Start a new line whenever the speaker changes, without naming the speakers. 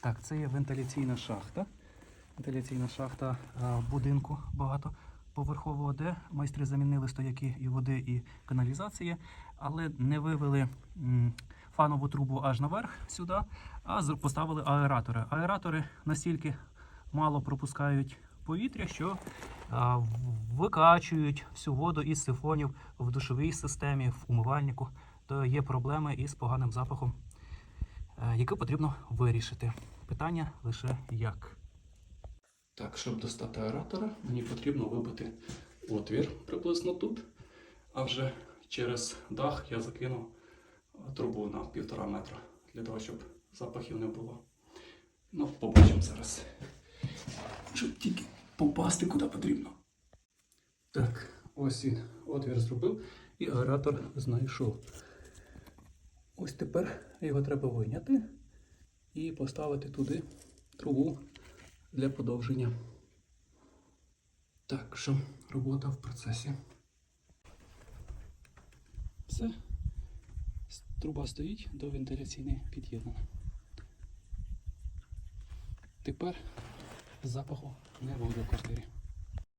Так, це є вентиляційна шахта. Вентиляційна шахта будинку багатоповерхового, де майстри замінили стояки і води, і каналізації, але не вивели фанову трубу аж наверх сюди, а поставили аератори. Аератори настільки мало пропускають повітря, що викачують всю воду із сифонів в душовій системі, в умивальнику, то є проблеми із поганим запахом е, яке потрібно вирішити. Питання лише як. Так, щоб достати аератора, мені потрібно вибити отвір приблизно тут, а вже через дах я закину е, трубу на півтора метра для того, щоб запахів не було. Ну, побачимо зараз. Щоб тільки попасти куди потрібно. Так, ось він отвір зробив і аератор знайшов. Ось тепер його треба вийняти і поставити туди трубу для подовження. Так що робота в процесі. Все. Труба стоїть до вентиляційної під'єднана. Тепер запаху не буде в квартирі.